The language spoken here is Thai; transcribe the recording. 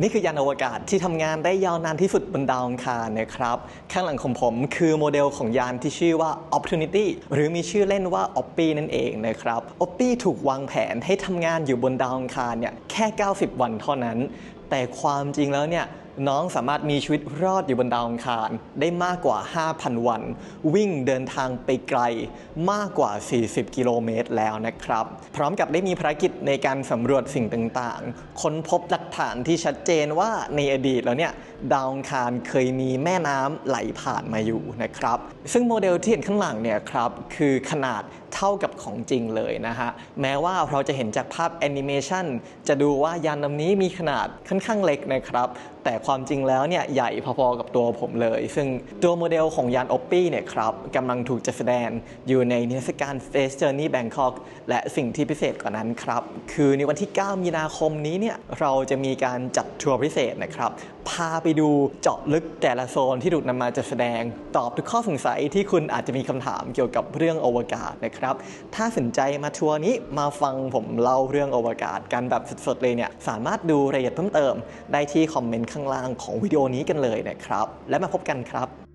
นี่คือยานอวกาศที่ทำงานได้ยาวนานที่สุดบนดาวอังคารนะครับ ข้างหลังของผมคือโมเดลของยานที่ชื่อว่า Opportunity หรือมีชื่อเล่นว่า OPPY นั่นเองนะครับ OPPY ถูกวางแผนให้ทำงานอยู่บนดาวอังคารเนี่ยแค่ 90 วันเท่านั้นแต่ความจริงแล้วเนี่ยน้องสามารถมีชีวิตรอดอยู่บนดาวอังคาร ได้มากกว่า 5,000 วัน วิ่งเดินทางไปไกลมากกว่า 40 กิโลเมตรแล้วนะครับ พร้อมกับได้มีภารกิจในการสำรวจสิ่งต่างๆ ค้นพบหลักฐานที่ชัดเจนว่าในอดีตแล้วเนี่ยดาวอังคารเคยมีแม่น้ำไหลผ่านมาอยู่นะครับ ซึ่งโมเดลที่เห็นข้างหลังเนี่ยครับคือขนาดเท่ากับของจริงเลยนะฮะแม้ว่าเราจะเห็นจากภาพแอนิเมชันจะดูว่ายานลำนี้มีขนาดค่อนข้างเล็กนะครับ แต่ความจริงแล้วเนี่ยใหญ่พอๆกับตัวผมเลย ซึ่งตัวโมเดลของยาน o p p y เนี่ยครับกำลังถูกจัดแสดงอยู่ในนิทรรศการ Face Journey Bangkok และสิ่งที่พิเศษกว่านั้นครับ คือในวันที่ 9 มีนาคมนี้เนี่ยเราจะมีการจัดทัวร์พิเศษนะครับ พาไปดูเจาะลึกแต่ละโซนที่ถูกนำมาจัดแสดง ตอบทุกข้อสงสัยที่คุณอาจจะมีคำถามเกี่ยวกับเรื่องอวกาศนะครับ ถ้าสนใจมาทัวร์นี้มาฟังผมเล่าเรื่องอวกาศกันแบบสดๆเลยเนี่ยสามารถดูรายละเอียดเพิ่มเติมได้ที่คอมเมนต์ข้างล่างของวิดีโอนี้กันเลยนะครับ และมาพบกันครับ